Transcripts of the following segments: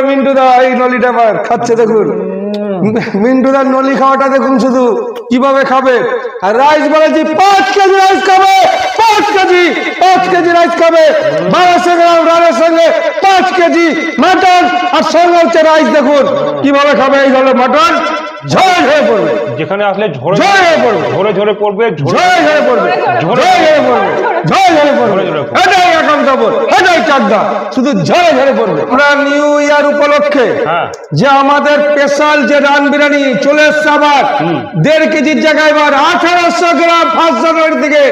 বলে মিন্টু দা, এই নলিটা আবার খাচ্ছে দেখুন। মিন্টু দার নলি খাওয়াটা দেখুন শুধু, কীভাবে খাবে? আর রাইস বলেছি পাঁচ কেজি রাইস খাবে, পাঁচ কেজি পাঁচ কেজি রাইস খাবে। বারোশো গ্রাম রানের সঙ্গে পাঁচ কেজি মাটন আর সঙ্গে হচ্ছে রাইস দেখুন, কীভাবে খাবে এই ধরনের মাটন? ঝড় হয়ে পড়বে যেখানে আসলে ঝরে ঝরে ঝরে পড়বে। ঝরে ঝরে পড়বে ঝরে ঝড়ে ঝরে পড়বে ঝরে ঝড়ে ঝরে পড়বে ঝড়ে ঝরে পড়বে ঝরে ঝরে পড়বে। এটাই এখন খবর এটাই চাকদা শুধু ঝড়ে ঝরে পড়বে আমরা নিউ ইয়ার উপলক্ষে হ্যাঁ। যে আমাদের স্পেশাল যে রান বিরিয়ানি চলে এসছে আবার দেড় কেজির জায়গায় এবার আঠারোশো গ্রাম ফার্স্ট জানুয়ারি থেকে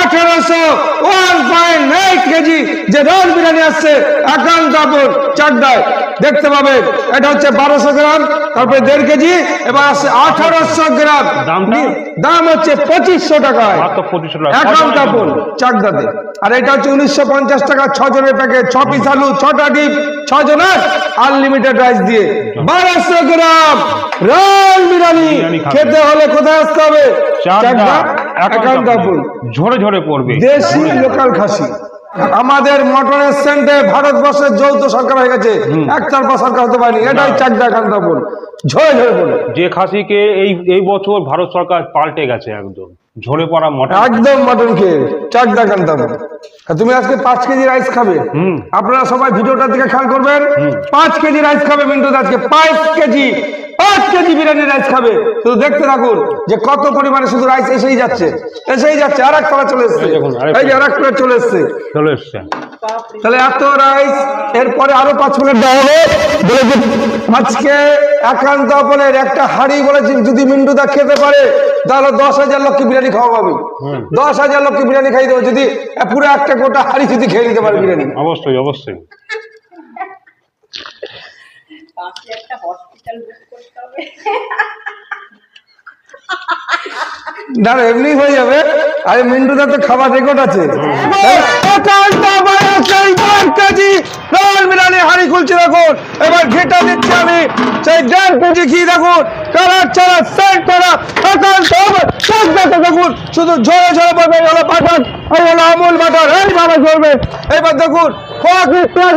আঠারোশো ওয়ান পয়েন্ট এইট কেজি যে রান বিরিয়ানি আসছে একান্ত আপন চাকদায় দেখতে পাবেন এটা হচ্ছে বারোশো গ্রাম তারপরে দেড় কেজি এবার আসছে আঠারোশো গ্রাম? দাম হচ্ছে পঁচিশশো টাকায়। টাকা। অ্যাকাউন্ট চাকদাতে। আর এটা হচ্ছে উনিশশো পঞ্চাশ টাকা ছ জনের প্যাকেট। ছ পিস আলু ছটা ডিম ছ জনের আনলিমিটেড রাইস দিয়ে। বারোশো গ্রাম। রান বিরিয়ানি। খেতে হলে কোথায় আসতে হবে? অ্যাকাউন্ট ঝরে ঝরে পড়বে। দেশি লোকাল খাসি। আমাদের মটনের সেন্টে ভারতবর্ষের যৌথ সরকার হয়ে গেছে। একতরফা সরকার হতে পারেনি। এটাই চাকদা একান্ত আপন ঝরে ঝরে পড়ে যে খাসিকে এই এই বছর ভারত সরকার পাল্টে গেছে একদম। ঝরে পড়া মটন একদম মটন খেয়ে চাকদা কান্তাম তুমি আজকে পাঁচ কেজি রাইস খাবে। আপনারা সবাই ভিডিওটার দিকে খেয়াল করবেন। পাঁচ কেজি রাইস খাবে মিন্টু আজকে। পাঁচ কেজি পাঁচ কেজি বিরিয়ানি রাইস খাবে। শুধু দেখতে থাকুন যে কত পরিমাণে শুধু রাইস এসেই যাচ্ছে। এসেই যাচ্ছে। আর এক চলে এসছে। এই যে আর এক চলে এসছে। চলে এসছে। তাহলে এত রাইস এরপরে আরও পাঁচ প্লেট দেওয়া হবে। বলে যে আজকে একান্ত আপনের একটা হাড়ি বলেছি যদি মিন্টুদা খেতে পারে তাহলে দশ হাজার লোককে বিরিয়ানি খাওয়া পাবে দশ হাজার লোককে বিরিয়ানি খাই দেবো যদি পুরো একটা গোটা হাড়ি যদি খেয়ে নিতে পারে বিরিয়ানি। অবশ্যই অবশ্যই। পাশে একটা হসপিটাল বুক করতে হবে। না না, এমনি হয়ে যাবে। আরে মিন্টুদা তো খাবার রেকর্ড আছে। দেড় কেজি লাল বিরিয়ানি হাড়ি খুলছি দেখুন। এবার ঘেটা দিচ্ছি আমি। সেই দেড় কেজি ঘি দেখুন। কালার ছাড়া সেন্ট করা একান্ত সব দেখে দেখুন। শুধু ঝরে ঝরে পড়বে এই হলো বাটার আর হলো আমুল বাটার এইভাবে চলবে। এবার দেখুন ফক পেঁয়াজ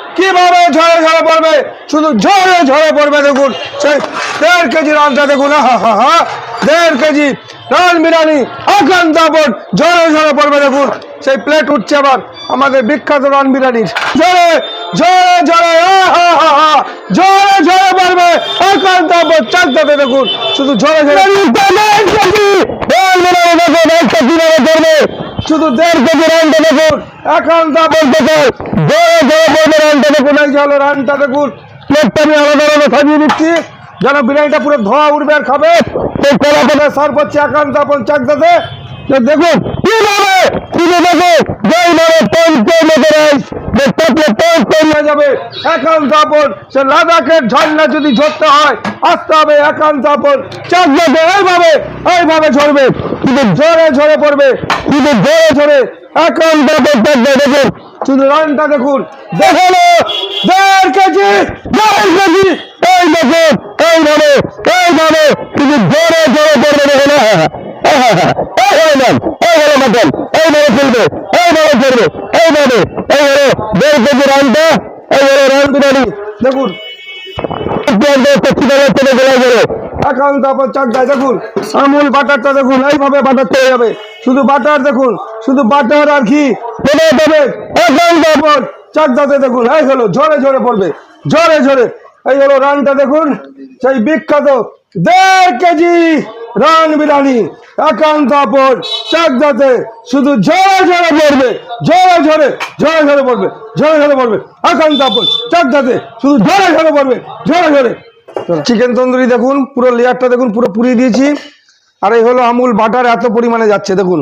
কীভাবে ঝরে ঝরে পড়বে? শুধু ঝরে ঝরে পড়বে দেখুন। সেই দেড় কেজি রানটা দেখুন। হা হা হা। দেড় কেজি রান বিরিয়ানি আকান দাপন ঝরে ঝরে পড়বে দেখুন। সেই প্লেট উঠছে আবার আমাদের বিখ্যাত রান বিরিয়ানির ঝরে ঝরে ঝরে আহা, হা হা ঝরে ঝরে পড়বে আকান দাপন চাকদাতে দেখুন। শুধু দেখুন কীভাবে পড়বে শুধু দেড় কেজি রানটা দেখুন। এখন তা বলতে জোরে জোরে বিরিয়ানিটা পুরো উঠবে খাবে। করছে একান্ত সে লাদাখের ঝর্ণা যদি ঝরতে হয়, আসতে হবে একান্ত আপন চাকদাতে। এইভাবে এইভাবে ঝরবে। কিন্তু ঝরে ঝরে পড়বে। কিন্তু ঝরে ঝরে একান্ত শুধু রানটা দেখুন। দেখাল, দেড় কেজি দেড় কেজি। এই দেখুন কিন্তু পড়বে দেখুন এই ম্যাম, এই মটন এইভাবে চলবে এইভাবে চলবে এইভাবে এই দেখুন দেখুন, আমুল বাটারটা দেখুন, এইভাবে বাটার চলে যাবে। শুধু বাটার দেখুন, শুধু বাটার আর ঘি। দেবে দেবে একান্ত আপন চাকদাতে দেখুন, এই হলো, ঝরে ঝরে পড়বে, ঝরে ঝরে। এই হলো রানটা দেখুন, সেই বিখ্যাত দেড় কেজি রান বিরিয়ানি একান্ত আপন চাকদাতে শুধু ঝরে ঝরে পড়বে, ঝরে ঝরে ঝরে ঝরে পড়বে, ঝরে ঝরে পড়বে, একান্ত আপন চাকদাতে শুধু ঝরে ঝরে পড়বে, ঝরে ঝরে। চিকেন তন্দুরি দেখুন, পুরো লেয়ারটা দেখুন, পুরো পুড়িয়ে দিয়েছি। আর এই হলো আমুল বাটার এত পরিমাণে যাচ্ছে, দেখুন।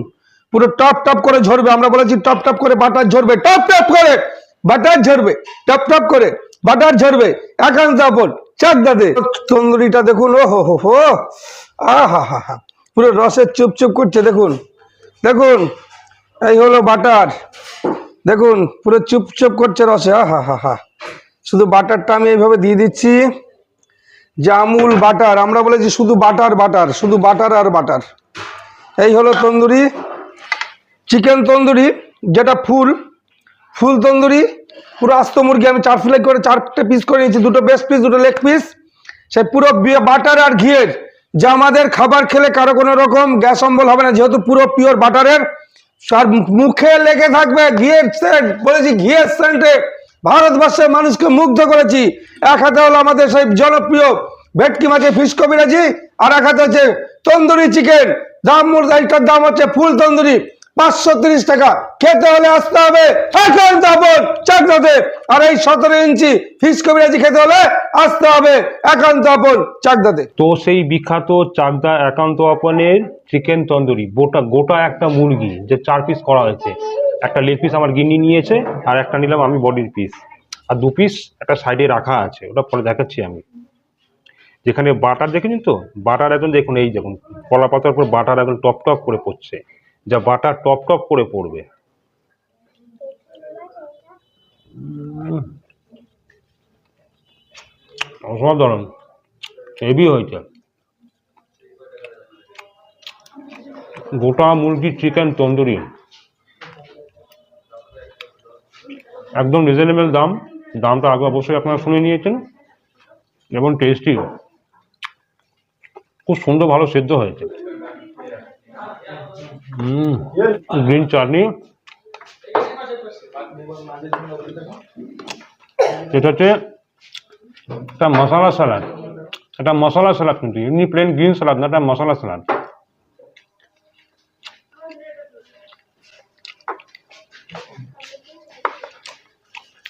পুরো টপ টপ করে ঝরবে, আমরা বলেছি টপ টপ করে বাটার ঝরবে, টপ টপ করে বাটার ঝরবে, টপ টপ করে বাটার ঝরবে একান্ত আপন চাকদাতে তন্দুরিটা দেখুন ও হো হো হো আহা, হা হা, পুরো রসের চুপ চুপ করছে, দেখুন দেখুন, এই হলো বাটার, দেখুন, পুরো চুপ চুপ করছে রসে হা হা হা, শুধু বাটারটা আমি এইভাবে দিয়ে দিচ্ছি যে আমুল বাটার, আমরা বলেছি শুধু বাটার বাটার, শুধু বাটার আর বাটার, এই হলো তন্দুরি চিকেন তন্দুরি, যেটা ফুল ফুল তন্দুরি, পুরো আস্ত মুরগি, আমি চার ফ্লাই করে চারটে পিস করে নিয়েছি, দুটো বেস্ট পিস দুটো লেগ পিস সেই পুরো বাটার আর ঘিয়ের। যা আমাদের খাবার খেলে কারও কোনো রকম গ্যাস অম্বল হবে না, যেহেতু পুরো পিওর বাটারের আর মুখে লেগে থাকবে ঘিয়ের সেন্ট বলেছি ঘিয়ের সেন্টে ভারতবর্ষের মানুষকে মুগ্ধ করেছি। এক হাতে হলো আমাদের সেই জনপ্রিয় ভেটকি মাছের ফিশ কবিরাজি, আর এক হাতে হচ্ছে তন্দুরি চিকেন দাম মুরদাইটার দাম হচ্ছে ফুল তন্দুরি। পাঁচশো তিরিশ টাকা। খেতে হলে আসতে হবে। একান্ত আপন চাকদাতে আর এই সতেরো ইঞ্চি ফিশ কবিরাজি খেতে হলে আসতে হবে। একান্ত আপন চাকদাতে তো সেই বিখ্যাত চাকদা একান্ত আপনের চিকেন তন্দুরি, গোটা গোটা একটা মুরগি যে চার পিস করা হয়েছে। একটা লেগ পিস আমার গিন্নি নিয়েছে, আর একটা নিলাম আমি বডির পিস আর দু পিস একটা সাইডে রাখা আছে, ওটা পরে দেখাচ্ছি আমি। যেখানে বাটার, দেখেছেন তো? বাটার একদম দেখুন, এই দেখুন কলা পাতার উপর বাটার একদম টপ টপ করে পড়ছে। যা বাটার টপ টপ করে পড়বে। অসাধারণ। হেভি হয়েছে। গোটা মুরগির চিকেন তন্দুরি। একদম রিজনেবল দাম। দামটা আগে অবশ্যই আপনারা শুনে নিয়েছেন এবং টেস্টি খুব সুন্দর ভালো সেদ্ধ হয়েছে। Hmm, green chutney. এটা হচ্ছে একটা মশলা স্যালাড এটা মশলা স্যালাড কিন্তু, এমনি প্লেন গ্রিন স্যালাড না, এটা মশলা স্যালাড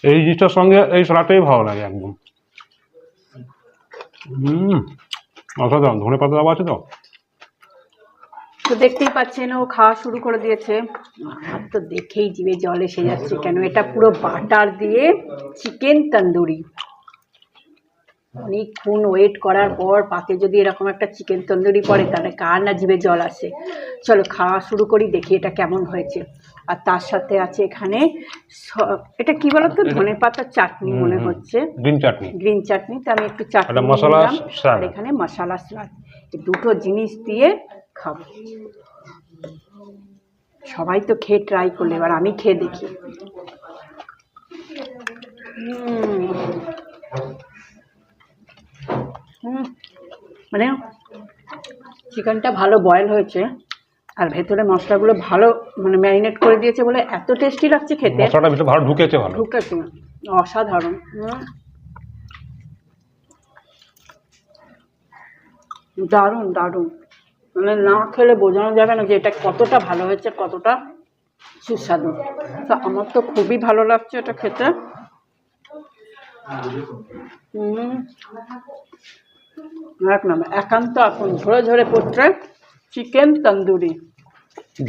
এই জিনিসটার সঙ্গে এই স্যালাডটাই ভালো লাগে একদম। হুম অসাধারণ ধনে পাতা দেওয়া আছে তো। তো দেখতেই পাচ্ছেন ও খাওয়া শুরু করে দিয়েছে। আর তো দেখেই জিভে জল এসে যাচ্ছে কেন? এটা পুরো বাটার দিয়ে চিকেন তন্দুরি। অনেকক্ষণ ওয়েট করার পর পাতে যদি এরকম একটা চিকেন তন্দুরি পড়ে তাহলে কার না জিভে জল আসে? চলো খাওয়া শুরু করি দেখি এটা কেমন হয়েছে। আর তার সাথে আছে এখানে এটা কি বলতো? ধনে পাতার চাটনি মনে হচ্ছে। গ্রিন চাটনি। গ্রিন চাটনি তো আমি একটু চাটনি মশলা আর এখানে মশলা এই দুটো জিনিস দিয়ে খাব। সবাই তো খেয়ে ট্রাই করলে এবার আমি খেয়ে দেখি। হুম, মানে চিকেনটা ভালো বয়েল হয়েছে আর ভেতরে মশলাগুলো ভালো মানে ম্যারিনেট করে দিয়েছে বলে এত টেস্টি লাগছে খেতে। মশলাটা ভালো ঢুকেছে ভালো। ঢুকেছে অসাধারণ। দারুণ দারুণ। মানে না খেলে বোঝানো যাবে না যে এটা কতটা ভালো হয়েছে কতটা সুস্বাদু। তো আমার তো খুবই ভালো লাগছে এটা খেতে। এক নাম একান্ত এখন ঝরে ঝরে পড়ছে চিকেন তন্দুরি।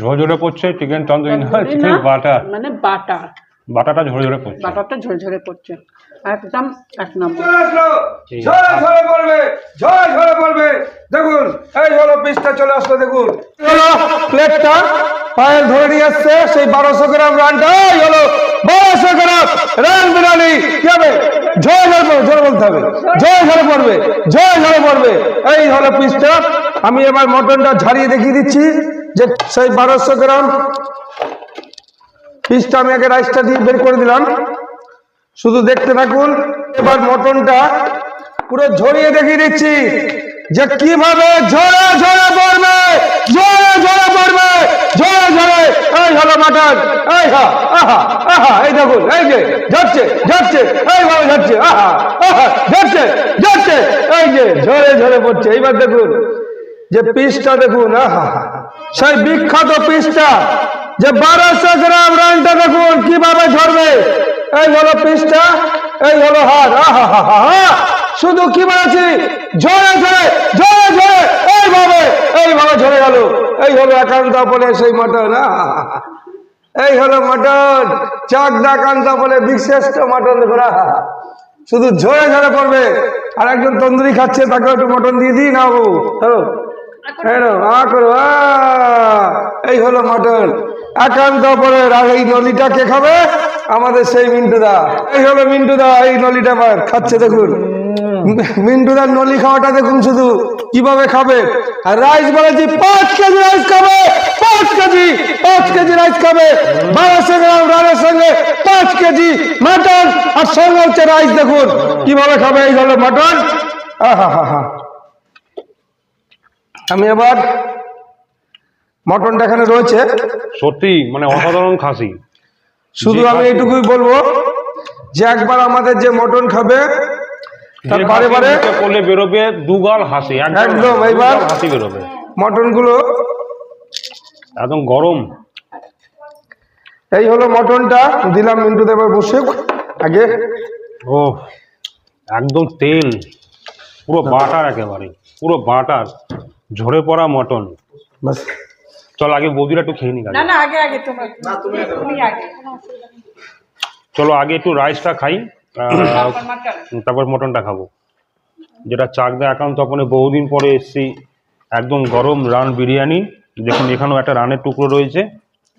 ঝোল ঝরে পড়ছে চিকেন তন্দুরি না চিকেন না, মানে বাটার বাটাটা ঝরে ঝরে পড়ছে। বাটারটা ঝরে ঝরে পড়ছে। একদম এক নম্বর। ঝরে ঝরে পড়বে। ঝরে ঝরে পড়বে। দেখুন এই হলো পিসটা চলে আসলো দেখুন। হলো প্লেটটা পায়েল ধরে নিয়ে আসছে সেই বারোশো গ্রাম রানটা। এই হলো বারোশো গ্রাম রান বিরিয়ানি কি হবে? ঝরে ঝরে পড়বে ঝরে বলতে হবে। ঝরে ঝরে পড়বে ঝরে ঝরে পড়বে। এই হলো পিসটা আমি এবার মটনটা ঝাড়িয়ে দেখিয়ে দিচ্ছি যে সেই বারোশো গ্রাম পিসটা আমি আগে রাইসটা দিয়ে বের করে দিলাম। শুধু দেখতে থাকুন, এবার মটনটা পুরো ঝরিয়ে দেখিয়ে দিচ্ছি যে কীভাবে ঝরে ঝরে পড়বে, ঝরে ঝরে পড়বে, ঝরে ঝরে। এই হলো মাটন, এই হা, আহা আহা, এই দেখুন, এই যে যাচ্ছে যাচ্ছে এইভাবে যাচ্ছে আহা আহা যাচ্ছে যাচ্ছে এই যে ঝরে ঝরে পড়ছে। এইবার দেখুন যে পিসটা দেখুন আহা। সেই বিখ্যাত পিসটা যে বারোশো গ্রাম রানটা দেখুন, কীভাবে ঝরবে এই হলো পিসটা এই হলো হাত। আহা, হা হা হা। শুধু কি বলেছি? ঝরে ঝরে ঝরে ঝরে, এইভাবে এইভাবে ঝরে গেল। এই হলো একান্ত বলে সেই মটন। এই হলো মটন চাকদা কান্তা বলে বিশিষ্ট মটন হা। শুধু ঝরে ঝরে পড়বে। আর একজন তন্দুরি খাচ্ছে তাকে একটু মটন দিয়ে দিই, না, বাবু? হ্যালো? আ করো। আ। এই হলো মটন একান্ত পরে আর এই নলিটা কে খাবে? আমাদের সেই মিন্টুদা। এই হলো মিন্টুদা এই নলিটা আবার খাচ্ছে দেখুন। মিন্টুদার নলি খাওয়াটা দেখুন শুধু কীভাবে খাবে? আর রাইস বলেছি পাঁচ কেজি রাইস খাবে পাঁচ কেজি পাঁচ কেজি রাইস খাবে। বারোশো গ্রাম রানের সঙ্গে পাঁচ কেজি মাটন আর সঙ্গে হচ্ছে রাইস দেখুন কীভাবে খাবে এই হলো মটন? আহা হা হা। আমি এবার মটনটা এখানে রয়েছে। সত্যি মানে অসাধারণ খাসি। শুধু আমি। এইটুকুই বলব যে একবার আমাদের যে মটন খাবে তার বারে বারে করলে বেরোবে দুগাল হাসি একদম, এইবার- হাসি বেরোবে। একদম গরম। এই হলো মটনটা দিলাম মিন্টু দেবার বসে। আগে। ও একদম তেল পুরো বাটার একেবারে পুরো বাটার। ঝরে পড়া মটন। বাস। চল আগে বৌদিরা একটু খেয়ে নি না না আগে আগে তোমার তুমি আগে। চলো আগে একটু রাইসটা খাই তারপর মটনটা খাব। যেটা চাক চাকদা একান্ত তখন বহুদিন পরে এসছি একদম গরম রান বিরিয়ানি। দেখুন এখানেও একটা রানের টুকরো রয়েছে।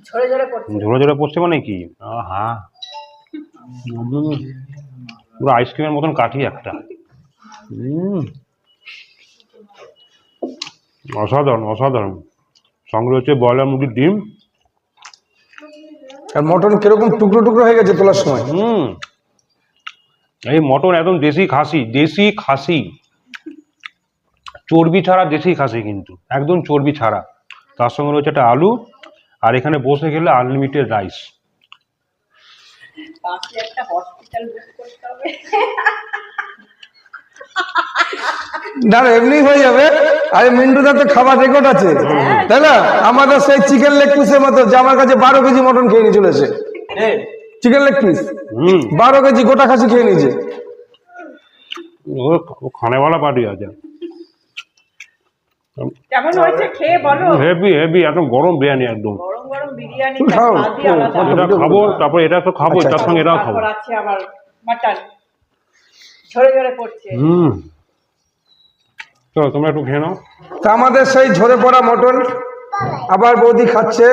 ঝরে ঝরে পড়ছে। ঝরে ঝরে মানে কি? হা পুরো আইসক্রিমের মতন কাঠি একটা। অসাধারণ অসাধারণ। সঙ্গে হচ্ছে ব্রয়লার মুরগির ডিম। আর মটন কীরকম টুকরো টুকরো হয়ে গেছে তোলার সময়? হুম। এই মটন একদম দেশি খাসি দেশি খাসি। চর্বি ছাড়া দেশি খাসি কিন্তু একদম চর্বি ছাড়া। তার সঙ্গে রয়েছে একটা আলু আর এখানে বসে গেলে আনলিমিটেড রাইস একটা হসপিটাল বুক করতে হবে। না এমনি হয়ে যাবে। আরে মিন্টুদার তো খাবার রেকর্ড আছে। তাই না? আমাদের সেই চিকেন লেগ পিসের মতো যে আমার কাছে বারো কেজি মটন খেয়ে নিয়ে চলেছে চিকেন লেগ পিস হুম। বারো কেজি গোটা খাসি খেয়ে নিয়েছে। খানেওয়ালা পার্টি আছে। কেমন হয়েছে? খেয়ে বলো। হেভি হেভি একদম গরম বিরিয়ানি একদম। গরম গরম বিরিয়ানি খাব তারপর এটা তো খাব আচ্ছা, তার সঙ্গে এটাও খাব। আছে আবার মাটন ঝরে ঝরে পড়ছে। হুম। চলো তোমরা একটু খেয়ে নাও। তা আমাদের সেই ঝরে পড়া মটন আবার বৌদি খাচ্ছে।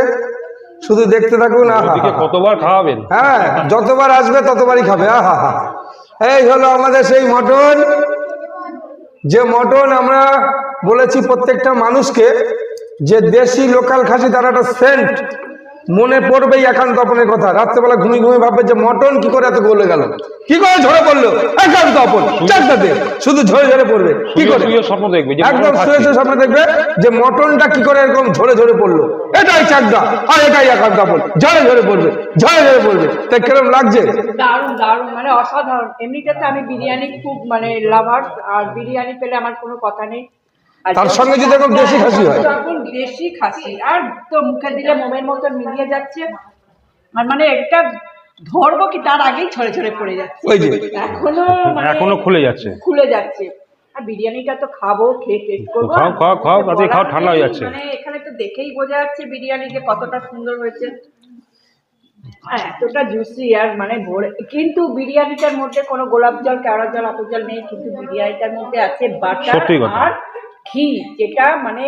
শুধু দেখতে থাকুন আহা ওদিকে কতবার খাওয়াবেন? হ্যাঁ যতবার আসবে ততবারই খাবে আহা হা এই হলো আমাদের সেই মটন। যে মটন আমরা বলেছি প্রত্যেকটা মানুষকে যে দেশি লোকাল খাসি তার একটা সেন্ট মনে পড়বেই একান্ত অপনের কথা। রাত্রেবেলা ঘুমিয়ে ঘুমিয়ে ভাববে যে মটন কি করে এত গলে গেল? কি করে ঝরে পড়ল? একান্ত অপন চারটাতে শুধু ঝরে ঝরে পড়বে। কি করে? স্বপ্ন দেখবে একদম শুয়ে শুয়ে সামনে দেখবে যে মটনটা কি করে এরকম ঝরে ঝরে পড়ল। এটাই চাকদা আর এটাই একান্ত অপন ঝরে ঝরে পড়বে। ঝরে ঝরে পড়বে। তাই কিরম লাগছে? দারুণ দারুণ। মানে অসাধারণ। এমনিতে আমি বিরিয়ানি খুব মানে লাভার আর বিরিয়ানি পেলে আমার কোনো কথা নেই। তার সঙ্গে যদি এরকম দেশি খাসি হয়। তখন দেশি খাসি আর তো মুখে দিলে মোমের মতন মিলিয়ে যাচ্ছে। আর মানে এটা ধরবো কি তার আগেই ছড়ে ছড়ে পড়ে যাচ্ছে। ওই যে। এখনও মানে এখনও খুলে যাচ্ছে। খুলে যাচ্ছে। আর বিরিয়ানিটা তো খাব খেয়ে টেস্ট করব। খাও, খাও, খাও, তাড়াতাড়ি খাও, ঠান্ডা হয়ে যাচ্ছে। মানে এখানে তো দেখেই বোঝা যাচ্ছে বিরিয়ানি যে কতটা সুন্দর হয়েছে। আর এতটা জুসি আর মানে ভরে কিন্তু বিরিয়ানিটার মধ্যে কোনো গোলাপ জল কেওড়া জল আপেল জল নেই কিন্তু বিরিয়ানিটার মধ্যে আছে বাটার আর ঘি যেটা মানে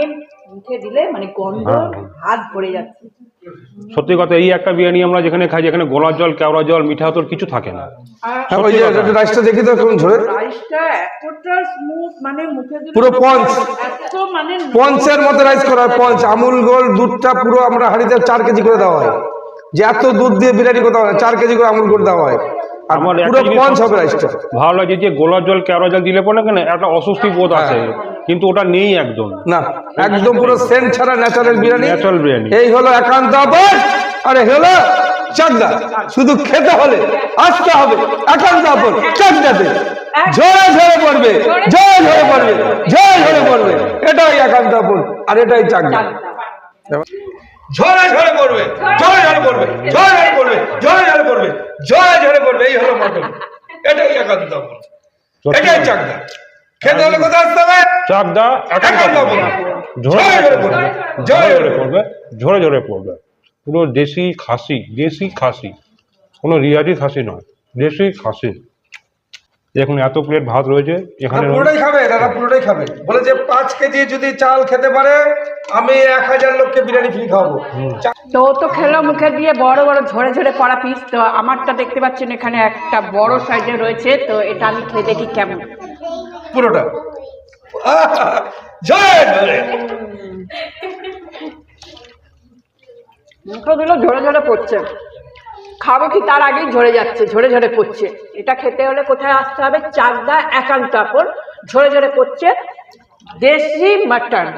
মুখে দিলে মানে গন্ধ হ্যাঁ। হাত ভরে যাচ্ছে। সত্যি কথা এই একটা বিরিয়ানি আমরা যেখানে খাই যেখানে গোলাপ জল কেওড়া জল মিঠা তোর কিছু থাকে না। হ্যাঁ, ওই যে রাইসটা দেখি তো কেমন ঝরে। রাইসটা এতটা স্মুথ মানে মুখে দিলে পুরো পঞ্চ। এত মানে পঞ্চের মতো রাইস করা হয় পঞ্চ। আমুল গোল দুধটা পুরো আমরা হাঁড়িতে চার কেজি করে দেওয়া হয়। যে এত দুধ দিয়ে বিরিয়ানি করতে হয় না, চার কেজি করে আমুল করে দেওয়া হয়। আমার পুরো ভালো লাগে যে গোলাপ জল কেওড়া জল দিলে পরে কেন? একটা অস্বস্তি বোধ আছে। কিন্তু ওটা নেই একদম। না একদম পুরো সেন্ট ছাড়া ন্যাচারাল বিরিয়ানি। ন্যাচারাল বিরিয়ানি। এই হলো একান্ত আরে হলো চাকদা। শুধু খেতে হলে আসতে হবে। একান্ত আপন চাকদাতে। ঝরে ঝরে পড়বে ঝরে ঝরে পড়বে ঝরে ঝরে পড়বে। এটাই একান্ত আপন আর এটাই চাকদা। ঝরে ঝরে পড়বে ঝরে ঝরে পড়বে ঝরে ঝরে পড়বে ঝরে ঝরে পড়বে ঝরে ঝরে পড়বে এই হলো মটন এটাই একান্ত এটাই চাকদা খেতে হলে কোথায় আসতে হবে চাকদা একান্ত পড়বে ঝরে ঝরে পড়বে ঝরে ঝরে পড়বে পুরো দেশি খাসি দেশি খাসি কোনো রিয়াজি খাসি নয় দেশি খাসি দেখুন এত প্লেট ভাত রয়েছে এখানে পুরোটাই খাবে দাদা পুরোটাই খাবে। বলে যে পাঁচ কেজি যদি চাল খেতে পারে আমি এক হাজার লোককে বিরিয়ানি ফ্রি খাব তো ও তো খেলো মুখে দিয়ে বড় বড় ঝরে ঝরে পড়া পিস তো আমারটা দেখতে পাচ্ছেন এখানে একটা বড় সাইজে রয়েছে তো এটা আমি খেয়ে দেখি কেমন। পুরোটা। আহ! জয় জয়। মুখে দিলে ঝরে ঝরে পড়ছে। খাব কি তার আগেই ঝরে যাচ্ছে ঝরে ঝরে পড়ছে। এটা খেতে হলে কোথায় আসতে হবে? চাকদা একান্ত আপন ঝরে ঝরে পড়ছে। দেশি মাটন।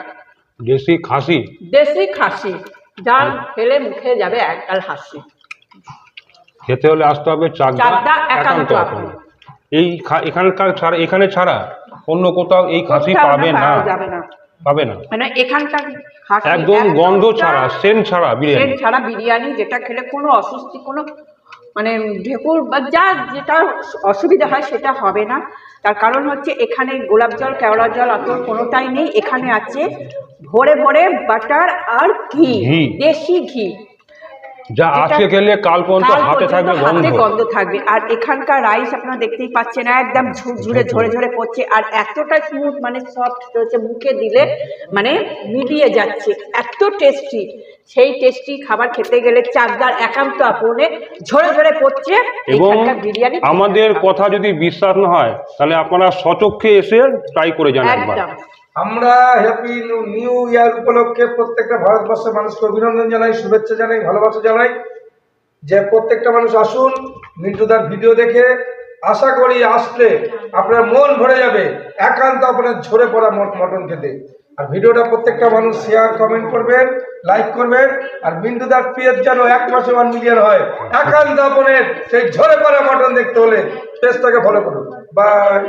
দেশি খাসি? দেশি খাসি। যা খেলে মুখে যাবে একগাল হাসি। খেতে হলে আসতে হবে চাকদা একান্ত আপন। এই এখানকার ছাড়া এখানে ছাড়া অন্য কোথাও এই খাসি পাবে না। যাবে না। পাবে না। মানে এখানকার একদম গন্ধ ছাড়া সেন ছাড়া বিরিয়ানি। বিরিয়ানি ছাড়া বিরিয়ানি যেটা খেলে কোনো অস্বস্তি কোনো মানে ঢেকুর বা যা যেটা অসুবিধা হয় সেটা হবে না। তার কারণ হচ্ছে এখানে গোলাপ জল কেওড়া জল অত কোনোটাই নেই। এখানে আছে ভরে ভরে বাটার আর ঘি। দেশি ঘি। যা আজকে খেলে কাল পর্যন্ত হাতে থাকবে গন্ধ। গন্ধ থাকবে। আর এখানকার রাইস আপনারা দেখতেই পাচ্ছেন একদম ঝুরঝুরে ঝরে ঝরে পড়ছে। আর এতটা স্মুথ মানে সফট হচ্ছে মুখে দিলে মানে মিলিয়ে যাচ্ছে। এত টেস্টি সেই টেস্টি খাবার খেতে গেলে চাকদার একান্ত আপনে ঝরে ঝরে পড়ছে এবং বিরিয়ানি আমাদের কথা যদি বিশ্বাস না হয় তাহলে আপনারা সচক্ষে এসে ট্রাই করে যান একবার। একদম। আমরা হ্যাপি নিউ ইয়ার উপলক্ষে প্রত্যেকটা ভারতবর্ষের মানুষকে অভিনন্দন জানাই, শুভেচ্ছা জানাই, ভালোবাসা জানাই। যে প্রত্যেকটা মানুষ আসুন, মিন্টুদার ভিডিও দেখে আশা করি আসলে আপনার মন ভরে যাবে, একান্ত আপনার ঝরে পড়া মট- মটন খেতে। আর ভিডিওটা প্রত্যেকটা মানুষ শেয়ার কমেন্ট করবেন লাইক করবেন, আর মিন্টুদার পেজ যেন এক মাসে ওয়ান মিলিয়ন হয়, একান্ত আপনার সেই ঝরে পড়া মটন দেখতে হলে, পেজটাকে ফলো করুন। বাহ।